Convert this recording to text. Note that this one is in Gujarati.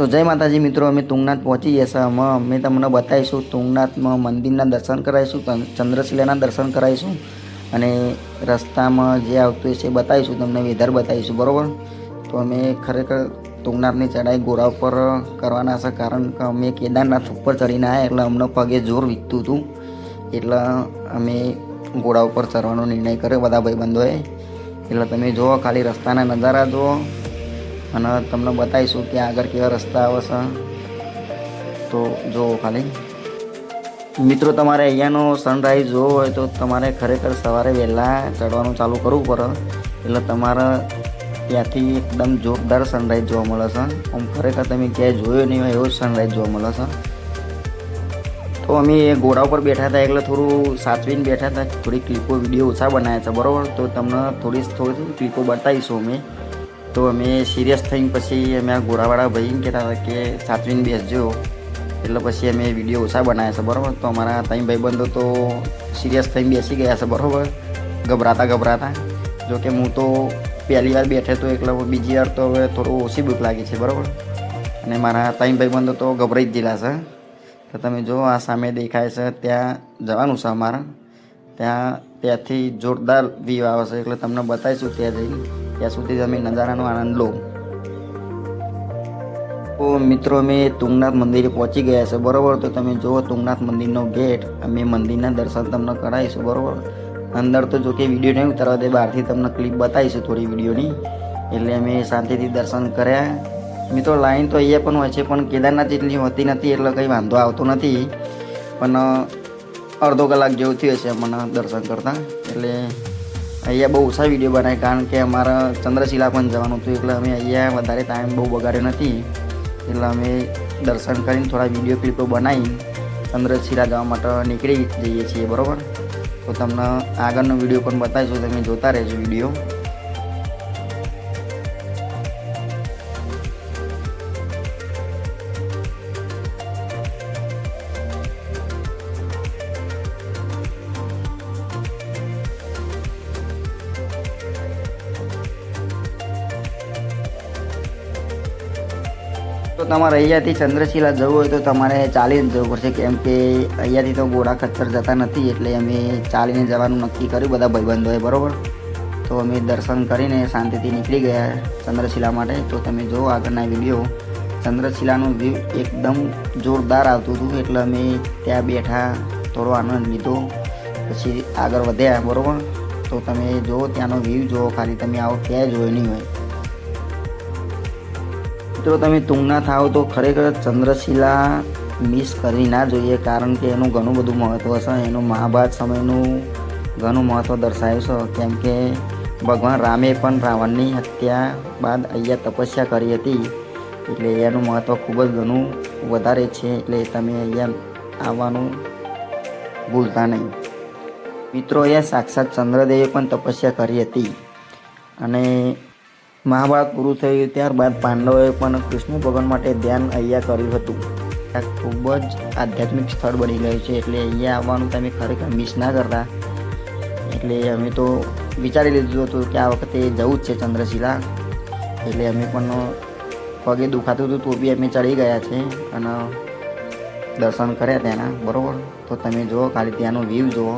તો જય માતાજી મિત્રો, અમે તુંગનાથ પહોંચી છે. આમાં અમે તમને બતાવીશું તુંગનાથમાં મંદિરના દર્શન કરાવીશું ચંદ્રશિલાના દર્શન કરાવીશું અને રસ્તામાં જે આવતું હશે એ બતાવીશું, તમને વેધર બતાવીશું, બરાબર? તો અમે ખરેખર તુંગનાથની ચડાઈ ગોરા ઉપર કરવાના છે, કારણ કે અમે કેદારનાથ ઉપર ચડીને આવ્યા એટલે અમને પગે જોર વીતતું હતું. એટલે અમે ઘોડા ઉપર ચડવાનો નિર્ણય કર્યો, બધા ભાઈબંધોએ. એટલે તમે જુઓ, ખાલી રસ્તાના નજારા જુઓ. અને તમને બતાવીશું કે આગળ કેવા રસ્તા આવે છે. તો જુઓ ખાલી. મિત્રો, તમારે અહીંયાનો સનરાઈઝ જોવો હોય તો તમારે ખરેખર સવારે વહેલા ચડવાનું ચાલુ કરવું પડે. એટલે તમારે ત્યાંથી એકદમ જોરદાર સનરાઈઝ જોવા મળે છે. આમ ખરેખર તમે ક્યાંય જોયો નહીં હોય એવો સનરાઈઝ જોવા મળે છે. તો અમે એ ઘોડા ઉપર બેઠા હતા એટલે થોડું સાચવીને બેઠા હતા. થોડી ક્લિપો વીડિયો ઓછા બનાવ્યા છે, બરાબર? તો તમને થોડી થોડી ક્લિપો બતાવીશું અમે. તો અમે સિરિયસ થઈને પછી અમે આ ગોરાવાળા ભાઈને કહેતા હતા કે સાચવીને બેસજો. એટલે પછી અમે વીડિયો ઓછા બનાવ્યા છે, બરાબર? તો અમારા ત્રણ ભાઈબંધો તો સિરિયસ થઈને બેસી ગયા છે, બરાબર? ગભરાતા ગભરાતા. જો કે હું તો પહેલી વાર બેઠે તો એટલે બીજી વાર તો હવે થોડું ઓછી બીક લાગી છે, બરાબર? અને મારા ત્રણ ભાઈબંધો તો ગભરાઈ જ ગયેલા છે. તો તમે જો આ સામે દેખાય છે, ત્યાં જવાનું છે અમારે. ત્યાં ત્યાંથી જોરદાર વ્યૂ આવશે એટલે તમને બતાવીશું ત્યાં જઈને ત્યાં સુધી તમે નજારાનો આનંદ લો. તો મિત્રો, અમે તુંગનાથ મંદિરે પહોંચી ગયા છે. બરાબર? તો તમે જુઓ તુંગનાથ મંદિરનો ગેટ અમે મંદિરના દર્શન તમને કરાવીશું. બરાબર? અંદર તો જો કે વીડિયો નહીં ઉતારવા દે. બહારથી તમને ક્લિપ બતાવીશું થોડી વિડીયોની એટલે અમે શાંતિથી દર્શન કર્યા. મિત્રો લાઈન તો અહીંયા પણ હોય છે, પણ કેદારનાથ જેટલી હોતી નથી, એટલે કંઈ વાંધો આવતો નથી. પણ અડધો કલાક જેવું થયું છે મને દર્શન કરતાં. એટલે અહીંયા બહુ ઓછા વીડિયો બનાવ્યા કારણ કે અમારા ચંદ્રશિલા પણ જવાનું હતું. એટલે અમે અહીંયા વધારે ટાઈમ બહુ બગાડ્યો નથી. એટલે અમે દર્શન કરીને થોડા વીડિયો ક્લિપો બનાવી ચંદ્રશિલા જવા માટે નીકળી જઈએ છીએ, બરાબર? તો તમને આગળનો વીડિયો પણ બતાવીશું, તમે જોતા રહેજો વીડિયો તો તમારે અહીંયાથી ચંદ્રશિલા જવું હોય તો તમારે ચાલીને જવું પડશે. કેમ કે અહીંયાથી તો ઘોડા ખચ્ચર જતા નથી એટલે અમે ચાલીને જવાનું નક્કી કર્યું. બધા ભાઈબંધોએ, બરાબર? તો અમે દર્શન કરીને શાંતિથી નીકળી ગયા ચંદ્રશિલા માટે. તો તમે જુઓ આગળના વીડિયો. ચંદ્રશિલાનું વ્યૂ એકદમ જોરદાર આવતું હતું. એટલે અમે ત્યાં બેઠા, થોડો આનંદ લીધો. પછી આગળ વધ્યા, બરાબર? તો તમે જુઓ ત્યાંનો વ્યૂ જુઓ. ખાલી તમે આવો, ક્યાંય જોયો નહીં હોય. મિત્રો, તમે તુંગના થાવ તો ખરેખર ચંદ્રશિલા મિસ કરી ના જોઈએ, કારણ કે એનું ઘણું બધું મહત્ત્વ છે. એનું મહાભારત સમયનું ઘણું મહત્ત્વ દર્શાવ્યું છે. કેમ કે ભગવાન રામે પણ રાવણની હત્યા બાદ અહીંયા તપસ્યા કરી હતી. એટલે એનું મહત્ત્વ ખૂબ જ ઘણું વધારે છે. એટલે તમે અહીંયા આવવાનું ભૂલતા નહીં. મિત્રો અહીંયા સાક્ષાત ચંદ્રદેવે પણ તપસ્યા કરી હતી. અને મહાભારત પૂરું થયું ત્યારબાદ પાંડવોએ પણ કૃષ્ણ ભગવાન માટે ધ્યાન અહીંયા કર્યું હતું. આ ખૂબ જ આધ્યાત્મિક સ્થળ બની ગયું છે, એટલે અહીંયા આવવાનું તમે ખરેખર મિસ ના કરતા. એટલે અમે તો વિચારી લીધું હતું કે આ વખતે જવું જ છે ચંદ્રશિલા. એટલે અમે પણ પગે દુખાતું હતું, તો બી અમે ચડી ગયા છે અને દર્શન કર્યા ત્યાંના બરાબર? તો તમે જુઓ, ખાલી ત્યાંનો વ્યૂ જુઓ.